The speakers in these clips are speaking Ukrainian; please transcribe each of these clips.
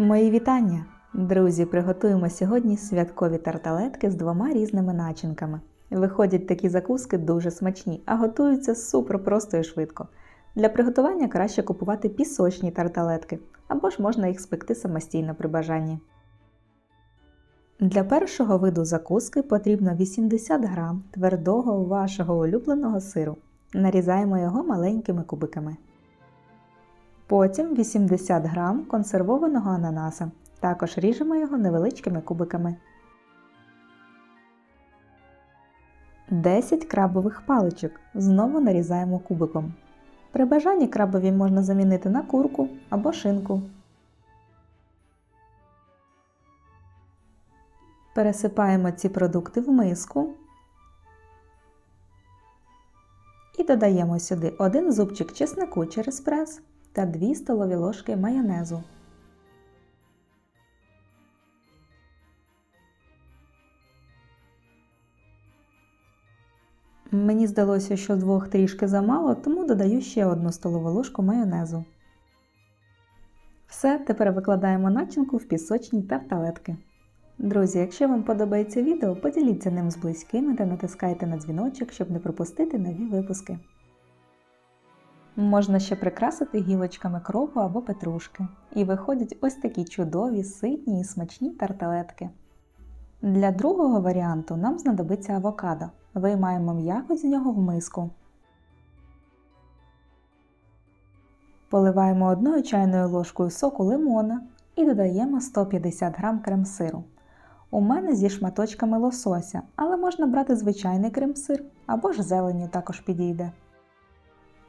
Мої вітання! Друзі, приготуємо сьогодні святкові тарталетки з двома різними начинками. Виходять такі закуски дуже смачні, а готуються супер просто і швидко. Для приготування краще купувати пісочні тарталетки, або ж можна їх спекти самостійно при бажанні. Для першого виду закуски потрібно 80 г твердого вашого улюбленого сиру. Нарізаємо його маленькими кубиками. Потім 80 г консервованого ананаса. Також ріжемо його невеличкими кубиками. 10 крабових паличок знову нарізаємо кубиком. При бажанні крабові можна замінити на курку або шинку. Пересипаємо ці продукти в миску і додаємо сюди один зубчик чеснику через прес та 2 столові ложки майонезу. Мені здалося, що двох трішки замало, тому додаю ще одну столову ложку майонезу. Все, тепер викладаємо начинку в пісочні тарталетки. Друзі, якщо вам подобається відео, поділіться ним з близькими та натискайте на дзвіночок, щоб не пропустити нові випуски. Можна ще прикрасити гілочками кропу або петрушки. І виходять ось такі чудові, ситні і смачні тарталетки. Для другого варіанту нам знадобиться авокадо. Виймаємо м'яко з нього в миску. Поливаємо одною чайною ложкою соку лимона і додаємо 150 г крем-сиру. У мене зі шматочками лосося, але можна брати звичайний крем-сир або ж зеленю також підійде.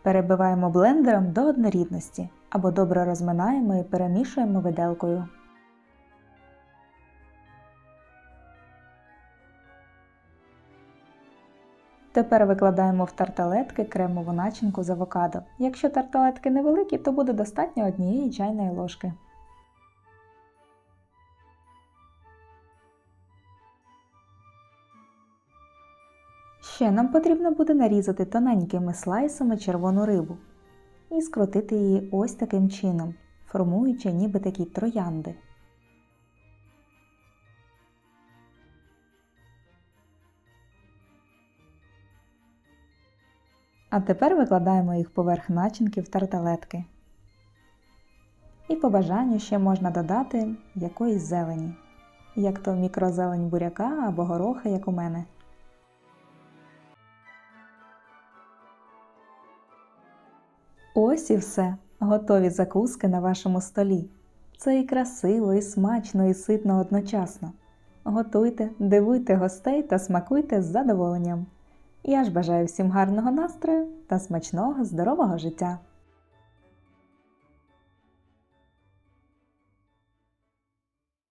Перебиваємо блендером до однорідності або добре розминаємо і перемішуємо виделкою. Тепер викладаємо в тарталетки кремову начинку з авокадо. Якщо тарталетки невеликі, то буде достатньо однієї чайної ложки. Ще нам потрібно буде нарізати тоненькими слайсами червону рибу і скрутити її ось таким чином, формуючи ніби такі троянди. А тепер викладаємо їх поверх начинки в тарталетки. І по бажанню ще можна додати якоїсь зелені, як то мікрозелень буряка або гороха, як у мене. Ось і все. Готові закуски на вашому столі. Це і красиво, і смачно, і ситно одночасно. Готуйте, дивуйте гостей та смакуйте з задоволенням. Я ж бажаю всім гарного настрою та смачного здорового життя!